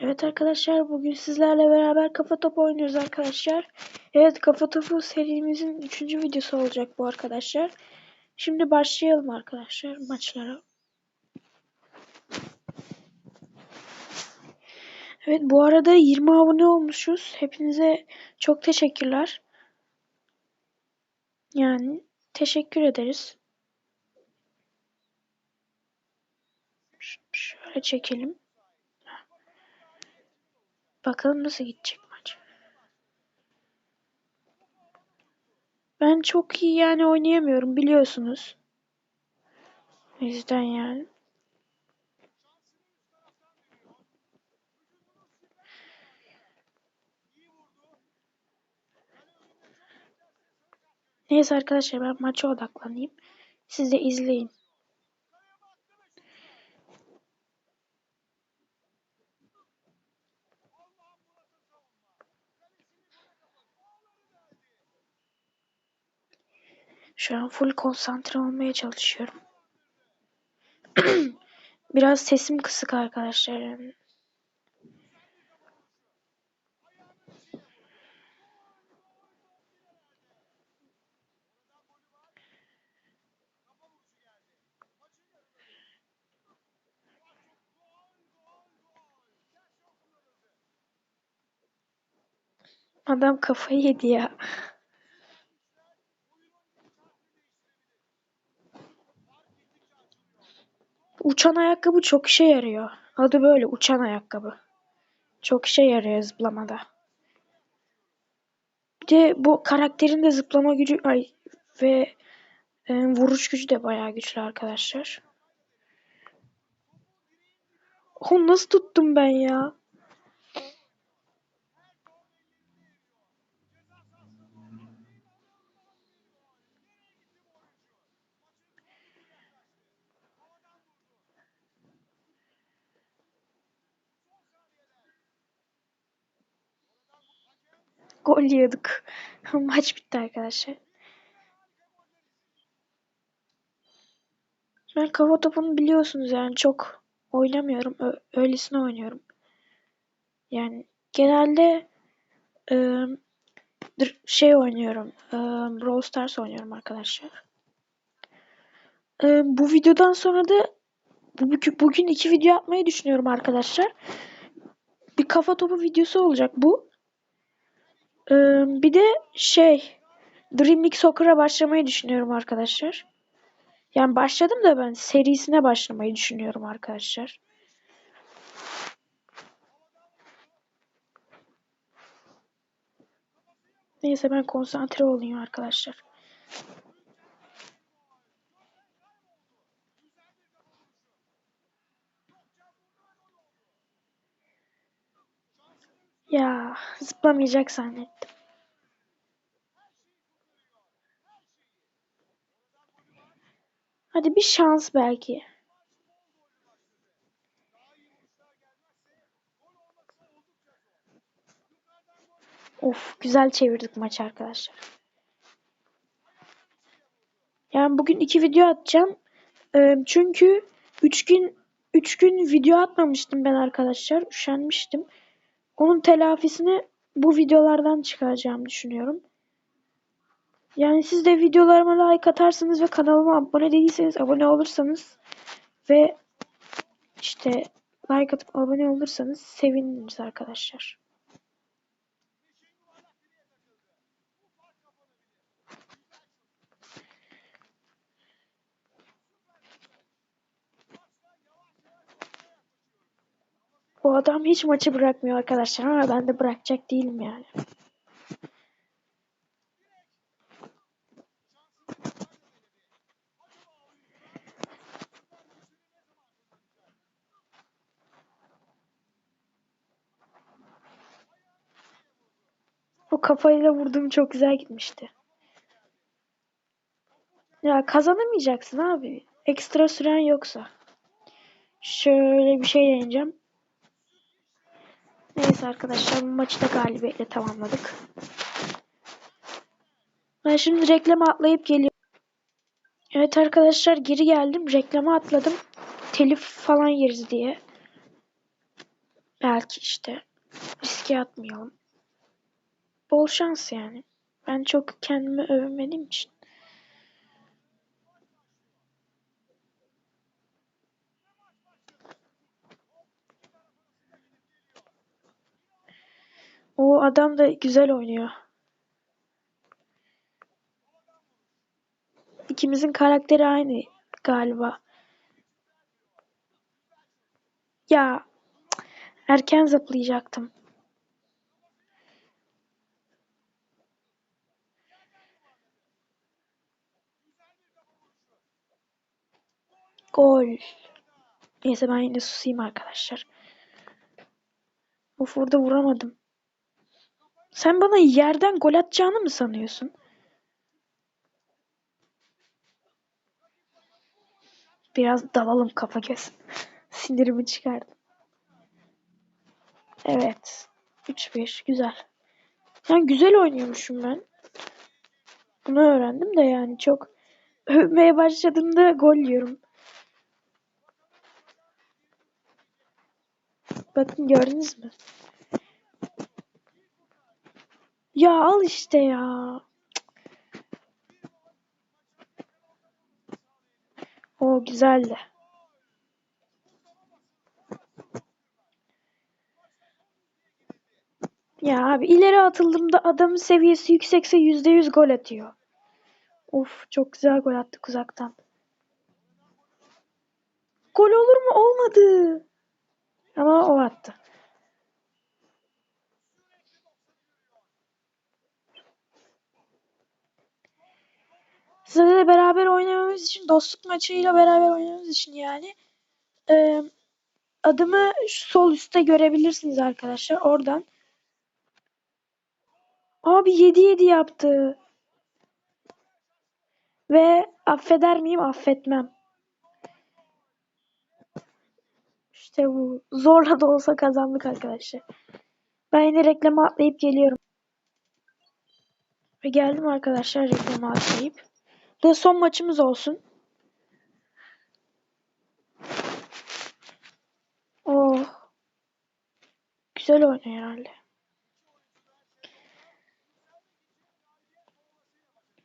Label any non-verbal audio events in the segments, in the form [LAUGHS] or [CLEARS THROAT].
Evet arkadaşlar bugün sizlerle beraber kafa topu oynuyoruz arkadaşlar. Evet kafa topu serimizin 3. videosu olacak bu arkadaşlar. Şimdi başlayalım arkadaşlar maçlara. Evet bu arada 20 abone olmuşuz. Hepinize çok teşekkürler. Yani teşekkür ederiz. Şöyle çekelim. Bakalım nasıl gidecek maç. Ben çok iyi yani oynayamıyorum biliyorsunuz. O yüzden yani. Neyse arkadaşlar ben maça odaklanayım. Siz de izleyin. Şu an full konsantre olmaya çalışıyorum. [CLEARS THROAT] Biraz sesim kısık arkadaşlar. Adam kafayı yedi ya. Uçan ayakkabı çok işe yarıyor. Adı böyle uçan ayakkabı. Çok işe yarıyor zıplamada. Bir de bu karakterin de zıplama gücü ay ve e, vuruş gücü de bayağı güçlü arkadaşlar. O nasıl tuttum ben ya? Gol yiyorduk. [LAUGHS] Maç bitti arkadaşlar. Ben kafa topunu biliyorsunuz yani çok oynamıyorum. Öylesine oynuyorum. Yani genelde dur- şey oynuyorum. E, Brawl Stars oynuyorum arkadaşlar. E, bu videodan sonra da bu, bugün iki video yapmayı düşünüyorum arkadaşlar. Bir kafa topu videosu olacak bu. E, bir de şey Dream League Soccer'a başlamayı düşünüyorum arkadaşlar. Yani başladım da ben serisine başlamayı düşünüyorum arkadaşlar. Neyse ben konsantre olayım arkadaşlar. Ya zıplamayacak zannettim. Hadi bir şans belki. Of güzel çevirdik maçı arkadaşlar. Yani bugün iki video atacağım. Ee, çünkü üç gün üç gün video atmamıştım ben arkadaşlar. Üşenmiştim. Onun telafisini bu videolardan çıkaracağım düşünüyorum. Yani siz de videolarıma like atarsınız ve kanalıma abone değilseniz abone olursanız ve işte like atıp abone olursanız seviniriz arkadaşlar. Adam hiç maçı bırakmıyor arkadaşlar ama ben de bırakacak değilim yani. O kafayla vurduğum çok güzel gitmişti. Ya kazanamayacaksın abi. Ekstra süren yoksa. Şöyle bir şey deneyeceğim. Neyse arkadaşlar bu maçı da galibiyetle tamamladık. Ben şimdi reklama atlayıp geliyorum. Evet arkadaşlar geri geldim. Reklama atladım. Telif falan yeriz diye. Belki işte riske atmayalım. Bol şans yani. Ben çok kendimi övmediğim için. O adam da güzel oynuyor. İkimizin karakteri aynı galiba. Ya erken zıplayacaktım. Gol. Neyse ben yine susayım arkadaşlar. Of orada vuramadım. Sen bana yerden gol atacağını mı sanıyorsun? Biraz dalalım kafa göz. [LAUGHS] Sinirimi çıkardım. Evet. 3-1. Güzel. Yani güzel oynuyormuşum ben. Bunu öğrendim de yani çok [LAUGHS] övmeye başladığımda gol yiyorum. Bakın gördünüz mü? Ya al işte ya. O güzeldi. Ya abi ileri atıldığımda adamın seviyesi yüksekse %100 gol atıyor. Of çok güzel gol attık uzaktan. Gol olur mu? Olmadı. Ama o attı. Sizle de beraber oynamamız için, dostluk maçıyla beraber oynamamız için yani e, adımı sol üstte görebilirsiniz arkadaşlar. Oradan. Abi 7-7 yaptı. Ve affeder miyim? Affetmem. İşte bu. Zorla da olsa kazandık arkadaşlar. Ben yine reklama atlayıp geliyorum. Ve geldim arkadaşlar reklama atlayıp. Bu son maçımız olsun. Oh. Güzel oynuyor herhalde.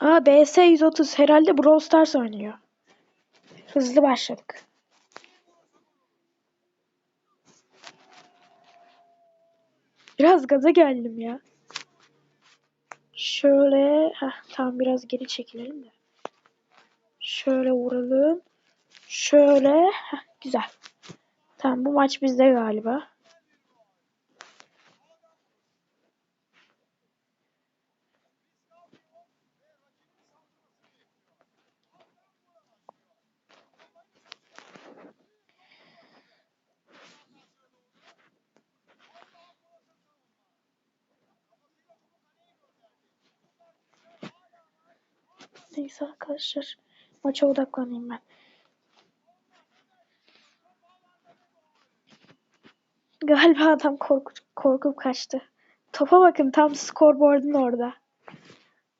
Aa BS 130 herhalde Brawl Stars oynuyor. Hızlı başladık. Biraz gaza geldim ya. Şöyle, heh, tamam biraz geri çekilelim de. Şöyle vuralım. Şöyle, heh, güzel. Tamam bu maç bizde galiba. Neyse arkadaşlar. Maça odaklanayım ben. Galiba adam korku, korkup kaçtı. Topa bakın tam scoreboard'un orada.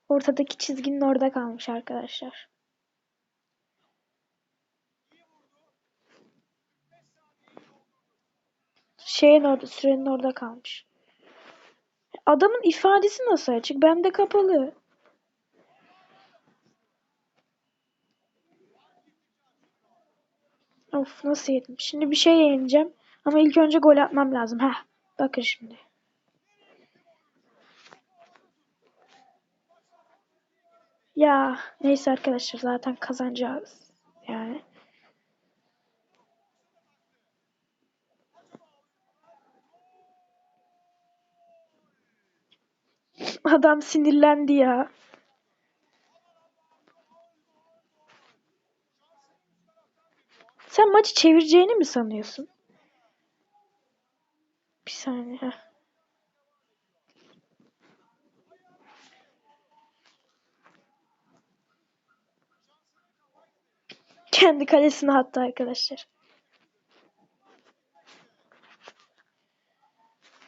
Ortadaki çizginin orada kalmış arkadaşlar. Şeyin orada, sürenin orada kalmış. Adamın ifadesi nasıl açık? Bende kapalı. Of nasıl yedim? Şimdi bir şey yeneceğim. Ama ilk önce gol atmam lazım. Heh. Bakın şimdi. Ya neyse arkadaşlar zaten kazanacağız. Yani. Adam sinirlendi ya. Sen maçı çevireceğini mi sanıyorsun? Bir saniye. Kendi kalesine attı arkadaşlar.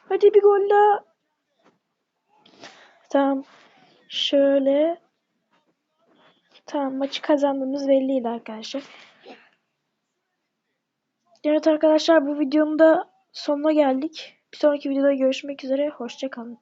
Hadi bir gol daha. Tamam. Şöyle. Tamam maçı kazandığımız belliydi arkadaşlar. Evet arkadaşlar bu videonun da sonuna geldik. Bir sonraki videoda görüşmek üzere. Hoşça kalın.